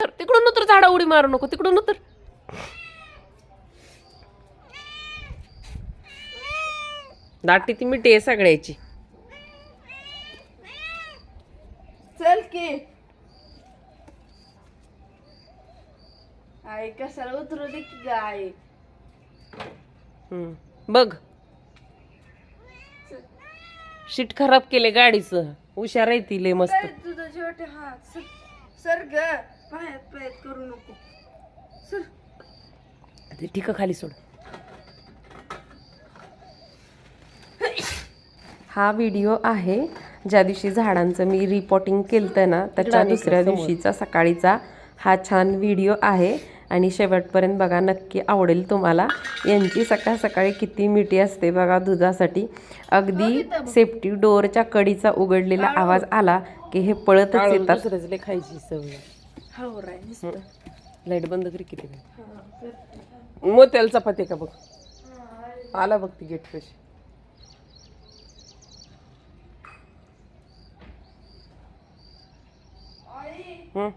तर तिकडून उतर झाडा उडी मारू नको तिकडून उतर दाटी ती मिठी आहे सगळ्याची. चल की. आई कशाला उतरू दे की गाय हम्म. बघ. शीट खराब केले गाडीचं. हुशार आहे ती लय मस्त. तुझं छोटे हा सर सर ग. पायात पायात करू नको. सर. ते ठीक खाली सोड. हा व्हिडिओ आहे. ज्या दिवशी झाडांचं मी रिपोर्टिंग केलं ना त्याच्या दुसऱ्या. दिवशीचा सकाळीचा हा छान व्हिडिओ आहे. आणि शेवटपर्यंत बघा नक्की आवडेल तुम्हाला. यांची सकाळ सकाळी किती मिठी असते बघा दुधासाठी. अगदी सेफ्टी डोअरच्या कडीचा उघडलेला आवाज आला की हे पळतच येतात. खायची सवय. हो नुसतं. लाइट बंद करी किती हा. मग त्याला चपाती का बघ? आला बघ ती गेट कशी हं.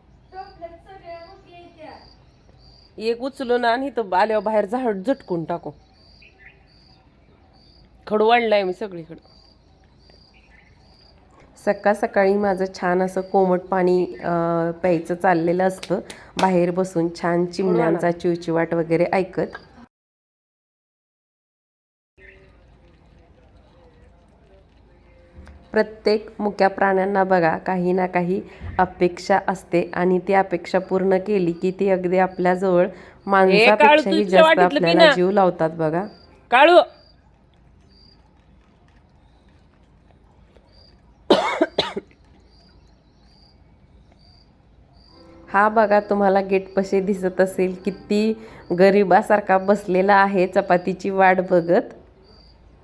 एक उचलून आणि तर आल्यावर बाहेर झाड झटकून टाकू. खडू वाढलाय मी सगळीकडं. सकाळ सकाळी माझं छान असं कोमट पाणी प्यायचं चाललेलं असतं. बाहेर बसून छान चिमण्यांचा चिवचिवाट वगैरे ऐकत. प्रत्येक मुक्या प्राण्यांना बघा काही ना काही अपेक्षा असते आणि ती अपेक्षा पूर्ण केली की ती अगदी आपल्याजवळ माणसापेक्षाही जास्त आपल्याला जीव लावतात बघा. काळू हा बघा तुम्हाला गेटपाशी दिसत असेल किती गरिबासारखा बसलेला आहे चपातीची वाट बघत.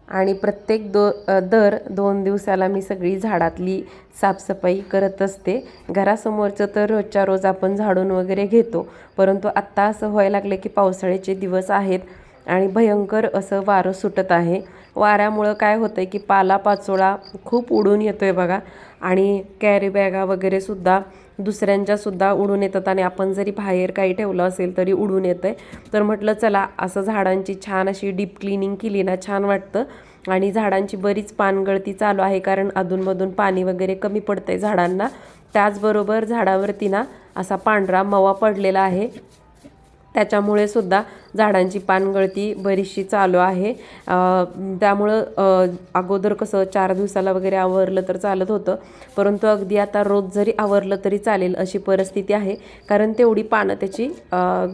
आणि प्रत्येक दो दर दोन दिवसाला मी सगळी झाडातली साफसफाई करत असते. घरासमोरचं तर रोजच्या रोज आपण झाडून वगैरे घेतो परंतु आत्ता असं व्हायला लागलं की पावसाळ्याचे दिवस आहेत आणि भयंकर असं वारं सुटत आहे. वाऱ्यामुळं काय होतं आहे की पालापाचोळा खूप उडून येतो आहे बघा. आणि कॅरी बॅगा वगैरेसुद्धा दुसऱ्यांच्यासुद्धा उडून येतात आणि आपण जरी बाहेर काही ठेवलं असेल तरी उडून येतं आहे तर म्हटलं चला असं झाडांची छान अशी डीप क्लिनिंग केली ना छान वाटतं. आणि झाडांची बरीच पानगळती चालू आहे कारण अधूनमधून पाणी वगैरे कमी पडतं आहे झाडांना. त्याचबरोबर झाडावरती ना असा पांढरा मवा पडलेला आहे. त्याच्यामुळे सुद्धा झाडांची पानगळती बरीचशी चालू आहे. त्यामुळं अगोदर कसं चार दिवसाला वगैरे आवरलं तर चालत होतं. परंतु अगदी आता रोज जरी आवरलं तरी चालेल अशी परिस्थिती आहे. कारण तेवढी पानं त्याची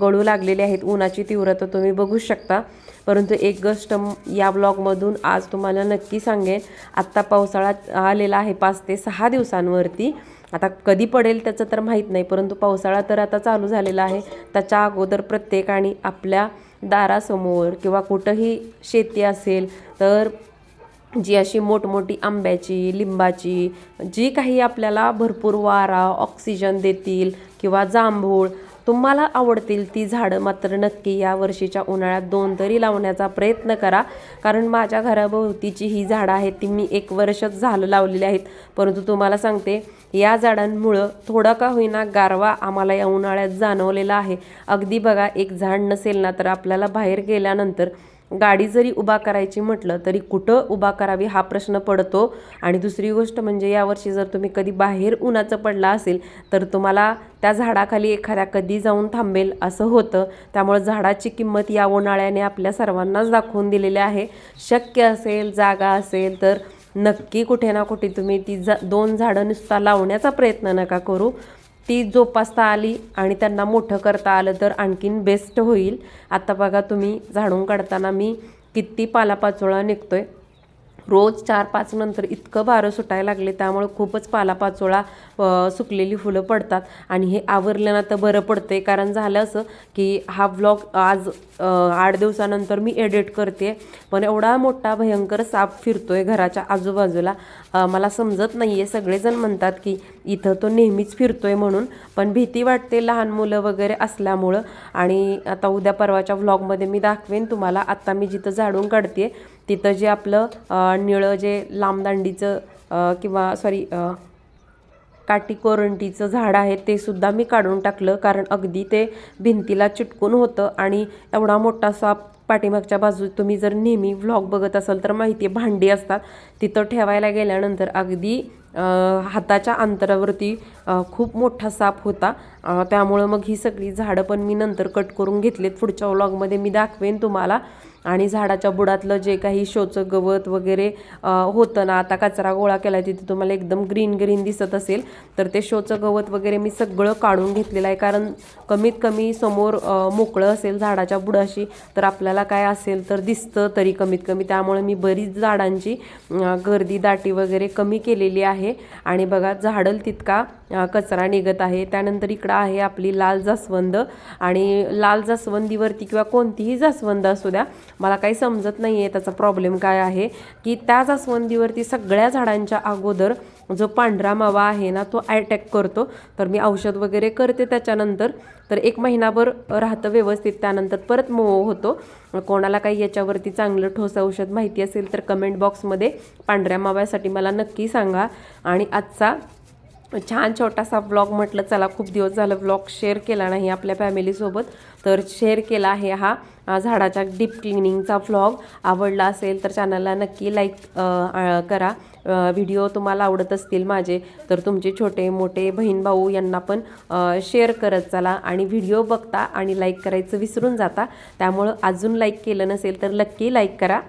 गळू लागलेली आहेत. उन्हाची तीव्रता तुम्ही बघू शकता. परंतु एक गोष्ट या ब्लॉगमधून आज तुम्हाला नक्की सांगेन. आत्ता पावसाळा आलेला आहे पाच ते सहा दिवसांवरती. आता कधी पडेल त्याचं तर माहीत नाही परंतु पावसाळा तर आता चालू झालेला आहे. त्याच्या अगोदर प्रत्येकाने आपल्या दारासमोर किंवा कुठंही शेती असेल तर जी अशी मोठमोठी आंब्याची लिंबाची जी काही आपल्याला भरपूर वारा ऑक्सिजन देतील किंवा जांभूळ तुम्हाला आवडतील ती झाडं मात्र नक्की या वर्षीच्या उन्हाळ्यात दोन तरी लावण्याचा प्रयत्न करा. कारण माझ्या घराभोवतीची ही झाडं आहेत ती मी एक वर्षच झालं लावलेली आहेत. परंतु तुम्हाला सांगते या झाडांमुळं थोडा का होईना गारवा आम्हाला या उन्हाळ्यात जाणवलेला आहे. अगदी बघा एक झाड नसेल ना तर आपल्याला बाहेर गेल्यानंतर गाडी जरी उभा करायची म्हटलं तरी कुठं उभा करावी हा प्रश्न पडतो. आणि दुसरी गोष्ट म्हणजे यावर्षी जर तुम्ही कधी बाहेर उन्हाचं पडला असेल तर तुम्हाला त्या झाडाखाली एखाद्या कधी जाऊन थांबेल असं होतं. त्यामुळे झाडाची किंमत या उन्हाळ्याने आपल्या सर्वांनाच दाखवून दिलेली आहे. शक्य असेल जागा असेल तर नक्की कुठे ना कुठे तुम्ही ती जा दोन झाडं नुसता लावण्याचा प्रयत्न नका करू. ती जोपासता आली आणि त्यांना मोठं करता आलं तर आणखीन बेस्ट होईल. आता बघा तुम्ही झाडून काढताना मी किती पालापाचोळा निघतोय. रोज चार पाच नंतर इतकं बारं सुटायला लागले त्यामुळे खूपच पालापाचोळा सुकलेली फुलं पडतात. आणि हे आवरल्यानं तर बरं पडते कारण झालं असं की हा ब्लॉग आज आठ दिवसानंतर मी एडिट करते पण एवढा मोठा भयंकर साप फिरतोय घराच्या आजूबाजूला. मला समजत नाही आहे सगळेजण म्हणतात की इथं तो नेहमीच फिरतोय म्हणून. पण भीती वाटते लहान मुलं वगैरे असल्यामुळं. आणि आता उद्या परवाच्या व्लॉगमध्ये मी दाखवेन तुम्हाला. आत्ता मी जिथं झाडून काढते तिथं जे आपलं निळं जे लांबदांडीचं किंवा सॉरी काटी कोरंटीचं झाड आहे ते सुद्धा मी काढून टाकलं. कारण अगदी ते भिंतीला चिटकून होतं आणि एवढा मोठासा पाठीमागच्या बाजू तुम्ही जर नेहमी व्लॉग बघत असाल तर माहिती आहे भांडी असतात. तिथं ठेवायला गेल्यानंतर अगदी हाताच्या अंतरावरती खूप मोठा साप होता. त्यामुळं मग ही सगळी झाडं पण मी नंतर कट करून घेतलेत. पुढच्या व्लॉगमध्ये मी दाखवेन तुम्हाला. आणि झाडाच्या बुडातलं जे काही शोचं गवत वगैरे होतं ना आता कचरा गोळा केला तिथे तुम्हाला एकदम ग्रीन ग्रीन दिसत असेल तर ते शोचं गवत वगैरे मी सगळं काढून घेतलेलं आहे. कारण कमीत कमी समोर मोकळं असेल झाडाच्या बुडाशी तर आपल्याला काय असेल तर दिसतं तरी कमीत कमी. त्यामुळे मी बरीच झाडांची गर्दी दाटी वगैरे कमी केलेली आहे. आणि बघा झाडल तितका कचरा निघत आहे. त्यानंतर इकडं आहे आपली लाल जास्वंद. आणि लाल जास्वंदीवरती किंवा कोणतीही जास्वंद असू द्या मला काही समजत नाही आहे त्याचा प्रॉब्लेम काय आहे की त्या जास्वंदीवरती सगळ्या झाडांच्या अगोदर जो पांढरा मावा आहे ना तो अटॅक करतो. तर मी औषध वगैरे करते त्याच्यानंतर. तर एक महिनाभर राहतं व्यवस्थित त्यानंतर परत मोह होतो. कोणाला काही याच्यावरती चांगलं ठोस औषध माहिती असेल तर कमेंट बॉक्समध्ये पांढऱ्या माव्यासाठी मला नक्की सांगा. आणि आजचा छान छोटासा व्लॉग म्हटलं चला खूप दिवस झालं व्लॉग शेअर केला नाही आपल्या फॅमिलीसोबत तर शेअर केला आहे हा झाडाच्या डीप क्लिनिंगचा व्लॉग आवडला असेल तर चॅनलला नक्की लाईक करा. व्हिडिओ तुम्हाला आवडत असतील माझे तर तुमचे छोटे मोठे बहीण भाऊ यांना पण शेअर करत चला आणि व्हिडिओ बघता आणि लाईक करायचं विसरून जाता. त्यामुळं अजून लाईक केलं नसेल तर नक्की लाईक करा.